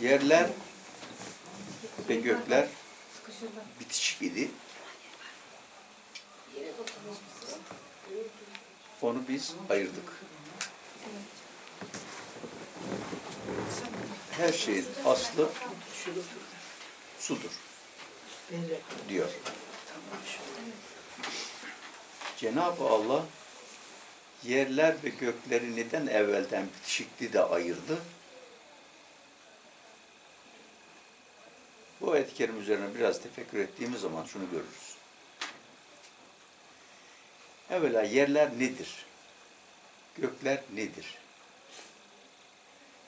Yerler ve gökler bitişik idi. Onu biz ayırdık. Her şeyin aslı sudur diyor. Cenab-ı Allah yerler ve gökleri neden evvelden bitişikti de ayırdı? Bu kerim üzerine biraz tefekkür ettiğimiz zaman şunu görürüz. Evvela yerler nedir? Gökler nedir?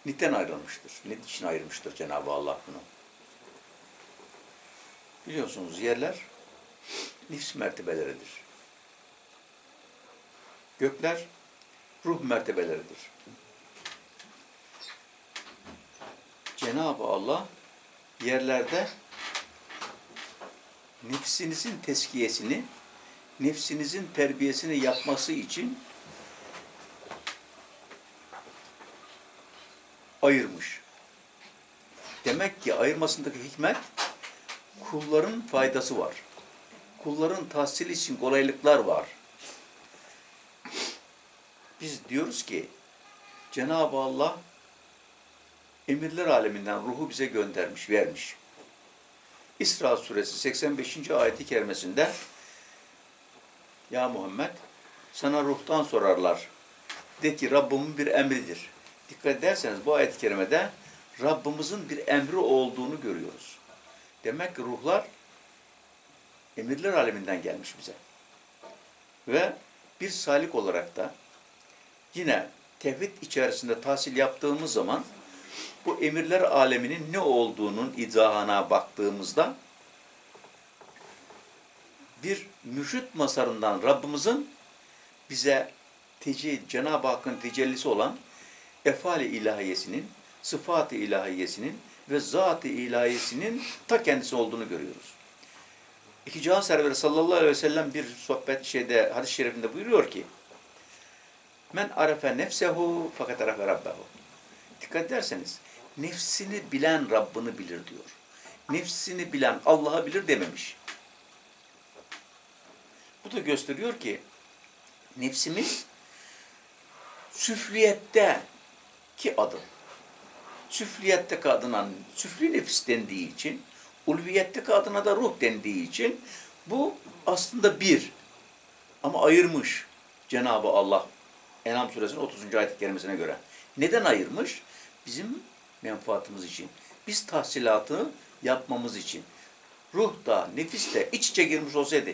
Neden ayrılmıştır? Ne için ayırmıştır Cenab-ı Allah bunu? Biliyorsunuz yerler nefs mertebeleridir. Gökler ruh mertebeleridir. Cenab-ı Allah yerlerde nefsinizin teskiyesini, nefsinizin terbiyesini yapması için ayırmış. Demek ki ayırmasındaki hikmet kulların faydası var. Kulların tahsili için kolaylıklar var. Biz diyoruz ki Cenab-ı Allah emirler aleminden ruhu bize göndermiş, vermiş. İsra suresi 85. ayeti kerimesinde Ya Muhammed sana ruhtan sorarlar. De ki Rabbimin bir emridir. Dikkat ederseniz bu ayet-i kerimede Rabbimizin bir emri olduğunu görüyoruz. Demek ki ruhlar emirler aleminden gelmiş bize. Ve bir salik olarak da yine tevhid içerisinde tahsil yaptığımız zaman bu emirler aleminin ne olduğunun izahına baktığımızda bir mürşit masarından Rabbimizin bize teci, Cenab-ı Hakk'ın tecellisi olan efali ilahiyesinin, sıfat-ı ilahiyesinin ve zat-ı ilahiyesinin ta kendisi olduğunu görüyoruz. İki Cihan Serveri sallallahu aleyhi ve sellem bir sohbet şeyde hadis-i şerifinde buyuruyor ki Men arefe nefsehu fakat arefe rabbehu. Dikkat ederseniz nefsini bilen Rabbini bilir diyor. Nefsini bilen Allah'ı bilir dememiş. Bu da gösteriyor ki nefsimiz süfliyette ki adı. Süfliyette adına süfli nefis dendiği için, ulviyette adına da ruh dendiği için bu aslında bir. Ama ayırmış Cenab-ı Allah Enam suresinin 30. ayet-i kerimesine göre. Neden ayırmış? Bizim menfaatımız için. Biz tahsilatı yapmamız için. Ruh da, nefis de iç içe girmiş olsaydı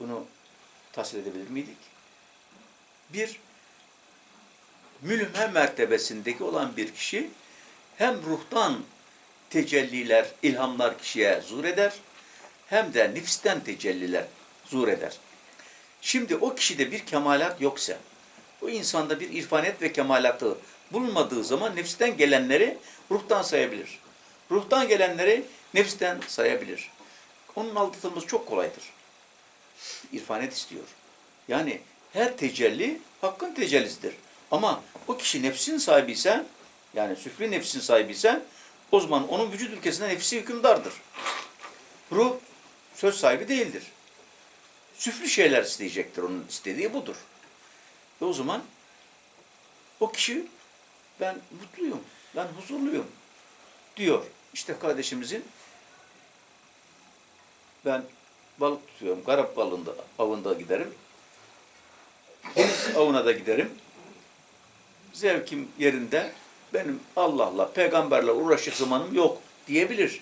bunu tahsil edebilir miydik? Bir mülhme mertebesindeki olan bir kişi hem ruhtan tecelliler, ilhamlar kişiye zuhr eder hem de nefisten tecelliler zuhr eder. Şimdi o kişide bir kemalat yoksa, o insanda bir irfanet ve kemalatı bulunmadığı zaman nefisten gelenleri ruhtan sayabilir. Ruhtan gelenleri nefisten sayabilir. Onun aldatılması çok kolaydır. İrfanet istiyor. Yani her tecelli hakkın tecellisidir. Ama o kişi nefsin sahibi ise, yani süfli nefsin sahibi ise, o zaman onun vücut ülkesinde nefsi hükümdardır. Ruh söz sahibi değildir. Süflü şeyler isteyecektir. Onun istediği budur. Ve o zaman o kişi ben mutluyum, ben huzurluyum diyor. İşte kardeşimizin ben balık tutuyorum. Garap balında, avında giderim. Avına da giderim. Zevkim yerinde benim Allah'la, peygamberle uğraşacak zamanım yok diyebilir.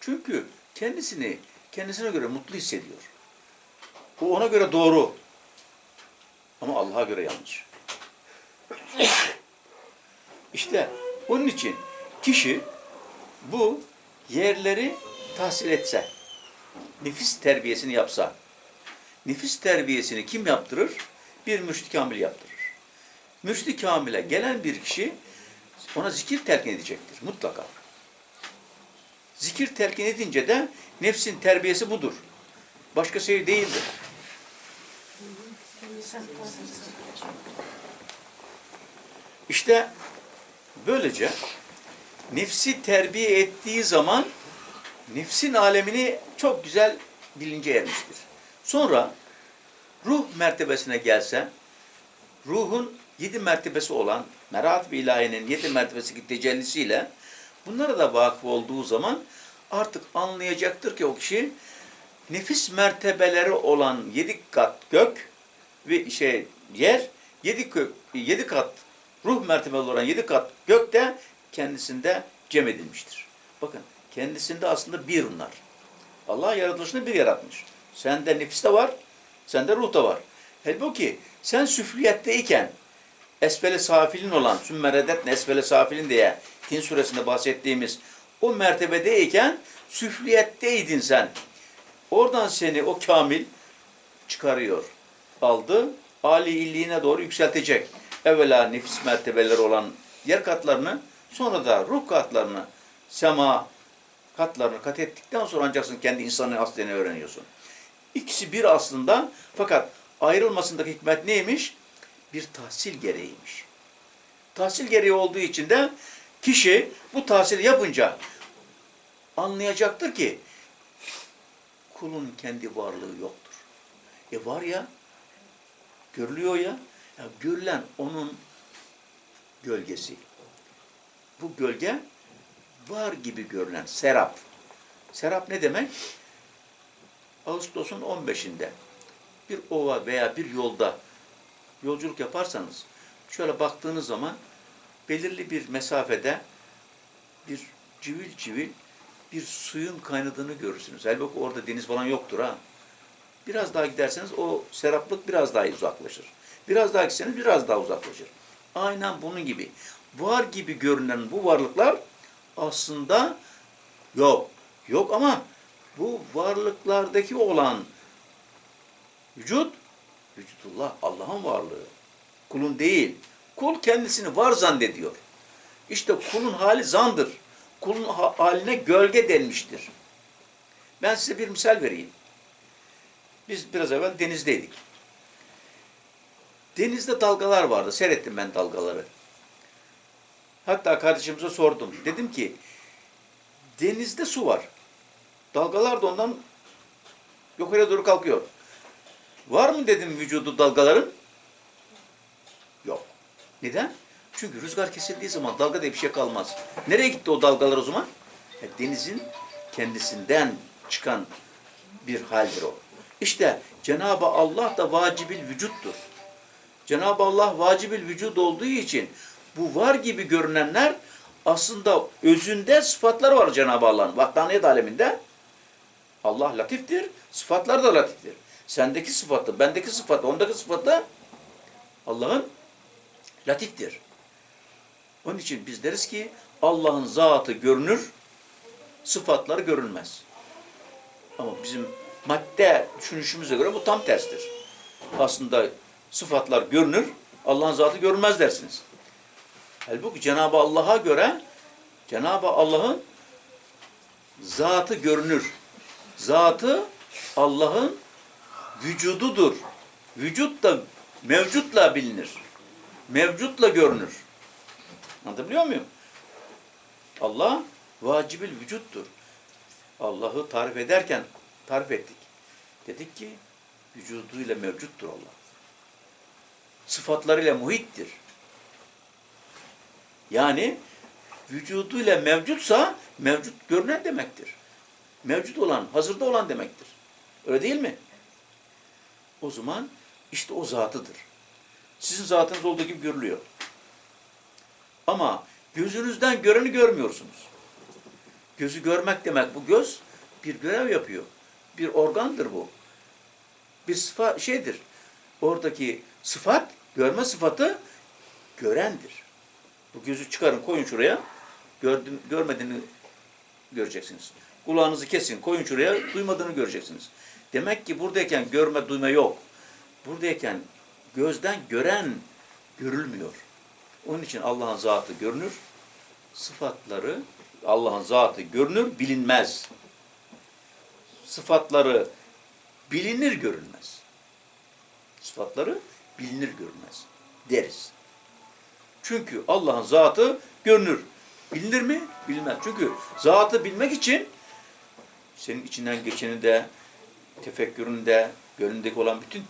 Çünkü kendisini kendisine göre mutlu hissediyor. Bu ona göre doğru. Ama Allah'a göre yanlış. İşte onun için kişi bu yerleri tahsil etse, nefis terbiyesini yapsa, nefis terbiyesini kim yaptırır? Bir mürşid kamil yaptırır. Mürşid kamile gelen bir kişi ona zikir telkin edecektir mutlaka. Zikir telkin edince de nefsin terbiyesi budur. Başka şey değildir. İşte böylece nefsi terbiye ettiği zaman nefsin alemini çok güzel bilince ermiştir. Sonra ruh mertebesine gelse, ruhun yedi mertebesi olan merat-ı ilahinin yedi mertebesi tecellisiyle bunlara da vakıf olduğu zaman artık anlayacaktır ki o kişi nefis mertebeleri olan yedi kat gök ve şey yer, yedi, kök, yedi kat ruh mertebeleri olan yedi kat gök de kendisinde cem edilmiştir. Bakın kendisinde aslında bir bunlar. Allah yaratılışını bir yaratmış. Sende nefis de var, sende ruh da var. Halbuki sen süfliyetteyken esfele safilin olan sümmeredet esfele safilin diye Tin suresinde bahsettiğimiz o mertebedeyken süfliyetteydin sen. Oradan seni o kamil çıkarıyor. Aldı, Ali illiğine doğru yükseltecek. Evvela nefis mertebeleri olan yer katlarını, sonra da ruh katlarını, sema katlarını kat ettikten sonra ancak kendi insanın aslını öğreniyorsun. İkisi bir aslında fakat ayrılmasındaki hikmet neymiş? Bir tahsil gereğiymiş. Tahsil gereği olduğu için de kişi bu tahsili yapınca anlayacaktır ki kulun kendi varlığı yoktur. E var ya, görülüyor ya, ya görülen onun gölgesi. Bu gölge var gibi görünen serap. Serap ne demek? Ağustos'un 15'inde bir ova veya bir yolda yolculuk yaparsanız şöyle baktığınız zaman belirli bir mesafede bir civil civil bir suyun kaynadığını görürsünüz. Halbuki orada deniz falan yoktur ha. Biraz daha giderseniz o seraplık biraz daha uzaklaşır. Biraz daha gitseniz biraz daha uzaklaşır. Aynen bunun gibi. Var gibi görünen bu varlıklar aslında yok. Yok ama bu varlıklardaki olan vücut, vücutullah, Allah'ın varlığı. Kulun değil. Kul kendisini var zannediyor. İşte kulun hali zandır. Kulun ha- haline gölge denmiştir. Ben size bir misal vereyim. Biz biraz evvel denizdeydik. Denizde dalgalar vardı. Seyrettim ben dalgaları. Hatta kardeşimize sordum. Dedim ki denizde su var. Dalgalar da ondan yukarıya doğru kalkıyor. Var mı dedim vücudu dalgaların? Neden? Çünkü rüzgar kesildiği zaman dalga diye bir şey kalmaz. Nereye gitti o dalgalar o zaman? E, denizin kendisinden çıkan bir haldir o. İşte Cenab-ı Allah da vacibil vücuttur. Cenab-ı Allah vacibil vücut olduğu için bu var gibi görünenler aslında özünde sıfatlar var Cenab-ı Allah'ın. Vaktaniyet aleminde Allah latiftir, sıfatlar da latiftir. Sendeki sıfatı, bendeki sıfatı, ondaki sıfatı Allah'ın latiftir. Onun için biz deriz ki Allah'ın zatı görünür, sıfatları görünmez. Ama bizim madde düşünüşümüze göre bu tam terstir. Aslında sıfatlar görünür, Allah'ın zatı görünmez dersiniz. Halbuki Cenab-ı Allah'a göre Cenab-ı Allah'ın zatı görünür. Zatı Allah'ın vücududur. Vücut da mevcutla bilinir. Mevcutla görünür. Anlatabiliyor muyum? Allah vacibil vücuttur. Allah'ı tarif ederken tarif ettik. Dedik ki vücuduyla mevcuttur Allah. Sıfatlarıyla muhittir. Yani vücuduyla mevcutsa mevcut görünen demektir. Mevcut olan, hazırda olan demektir. Öyle değil mi? O zaman işte o zatıdır. Sizin zatınız olduğu gibi görülüyor. Ama gözünüzden göreni görmüyorsunuz. Gözü görmek demek bu göz bir görev yapıyor. Bir organdır bu. Bir sıfat şeydir. Oradaki sıfat, görme sıfatı görendir. Bu gözü çıkarın koyun şuraya. Gördüm, görmediğini göreceksiniz. Kulağınızı kesin koyun şuraya duymadığını göreceksiniz. Demek ki buradayken görme duyma yok. Buradayken gözden gören görülmüyor. Onun için Allah'ın zatı görünür. Sıfatları Allah'ın zatı görünür, bilinmez. Sıfatları bilinir görülmez. Sıfatları bilinir görülmez deriz. Çünkü Allah'ın zatı görünür. Bilinir mi? Bilmez. Çünkü zatı bilmek için senin içinden geçeni de, tefekküründe, gönlündeki olan bütün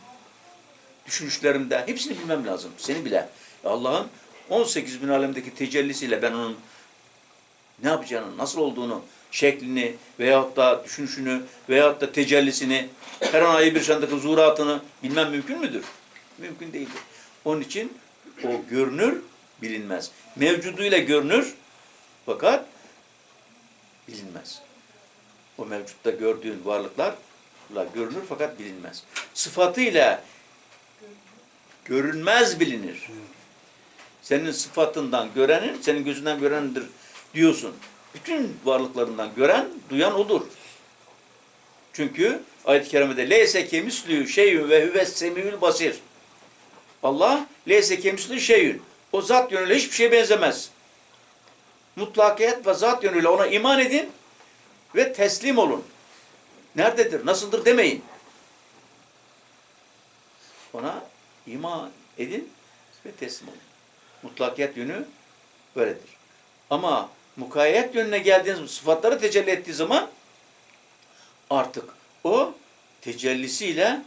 düşünüşlerinde hepsini bilmem lazım. Seni bile. Allah'ın 18 bin alemdeki tecellisiyle ben onun ne yapacağını, nasıl olduğunu, şeklini veyahut da düşünüşünü veyahut da tecellisini, her an ayı bir şandaki zuhuratını bilmem mümkün müdür? Mümkün değildir. Onun için o görünür, bilinmez. Mevcuduyla görünür fakat bilinmez. O mevcutta gördüğün varlıklarla görünür fakat bilinmez. Sıfatıyla görünmez bilinir. Senin sıfatından görenin, senin gözünden görenindir diyorsun. Bütün varlıklarından gören, duyan odur. Çünkü ayet-i kerimede leyse kemislü şeyün ve huves semiyül basir. Allah leyse kemislü şeyün. O zat yönüyle hiçbir şeye benzemez. Mutlakiyet ve zat yönüyle ona iman edin ve teslim olun. Nerededir, nasıldır demeyin. Ona iman edin ve teslim olun. Mutlakiyet yönü böyledir. Ama mukayyet yönüne geldiğiniz sıfatları tecelli ettiği zaman artık o tecellisiyle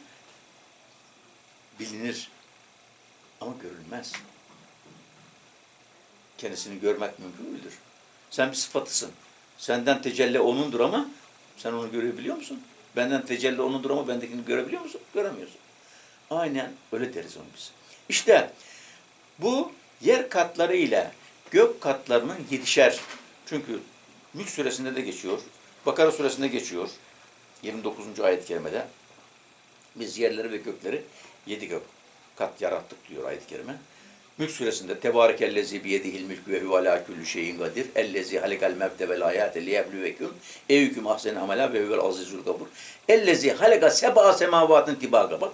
bilinir. Ama görülmez. Kendisini görmek mümkün müdür? Sen bir sıfatısın. Senden tecelli onundur ama sen onu görebiliyor musun? Benden tecelli onundur ama bendekini görebiliyor musun? Göremiyorsun. Aynen öyle deriz onu biz. İşte bu yer katları ile gök katlarının yedişer. Çünkü Mülk suresinde de geçiyor. Bakara suresinde geçiyor. 29. ayet-i kerimede. Biz yerleri ve gökleri yedi gök kat yarattık diyor ayet-i kerime. Mülk suresinde Tebarekellezi biyedihil mülkü ve huve ala kulli şeyin kadir. Ellezi halekal mevte vel hayate liyebluvekum. Eyyüküm ahsen amela ve huvel azizul kabur. Ellezi haleka seba semavatın tibaga bak.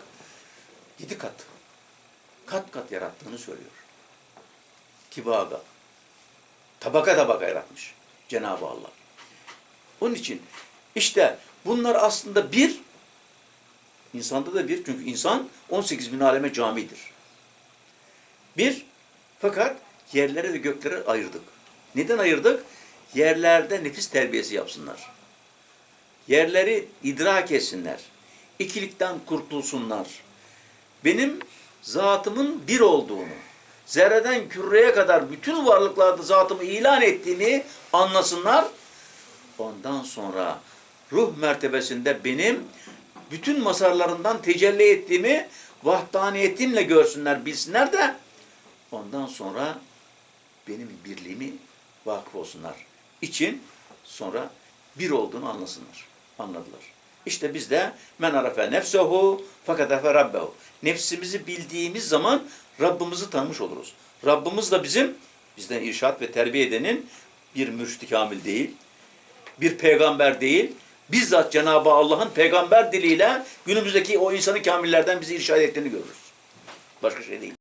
Yedi kat. Kat kat yarattığını söylüyor. Tibaga. Tabaka tabaka yaratmış Cenab-ı Allah. Onun için işte bunlar aslında bir, insanda da bir çünkü insan 18 bin aleme camidir. Bir, fakat yerlere ve göklere ayırdık. Neden ayırdık? Yerlerde nefis terbiyesi yapsınlar. Yerleri idrak etsinler. İkilikten kurtulsunlar. Benim zatımın bir olduğunu, zerreden küreye kadar bütün varlıklarda zatımı ilan ettiğimi anlasınlar. Ondan sonra ruh mertebesinde benim bütün masarlarından tecelli ettiğimi vahdaniyetimle görsünler, bilsinler de ondan sonra benim birliğimi vakıf olsunlar. için sonra bir olduğunu anlasınlar. Anladılar. İşte biz de men arafe nefsehu fakat efe rabbehu. Nefsimizi bildiğimiz zaman Rabbimizi tanımış oluruz. Rabbimiz de bizim bizden irşat ve terbiye edenin bir mürşid kamil değil, bir peygamber değil, bizzat Cenab-ı Allah'ın peygamber diliyle günümüzdeki o insanı kamillerden bizi irşad ettiğini görürüz. Başka şey değil.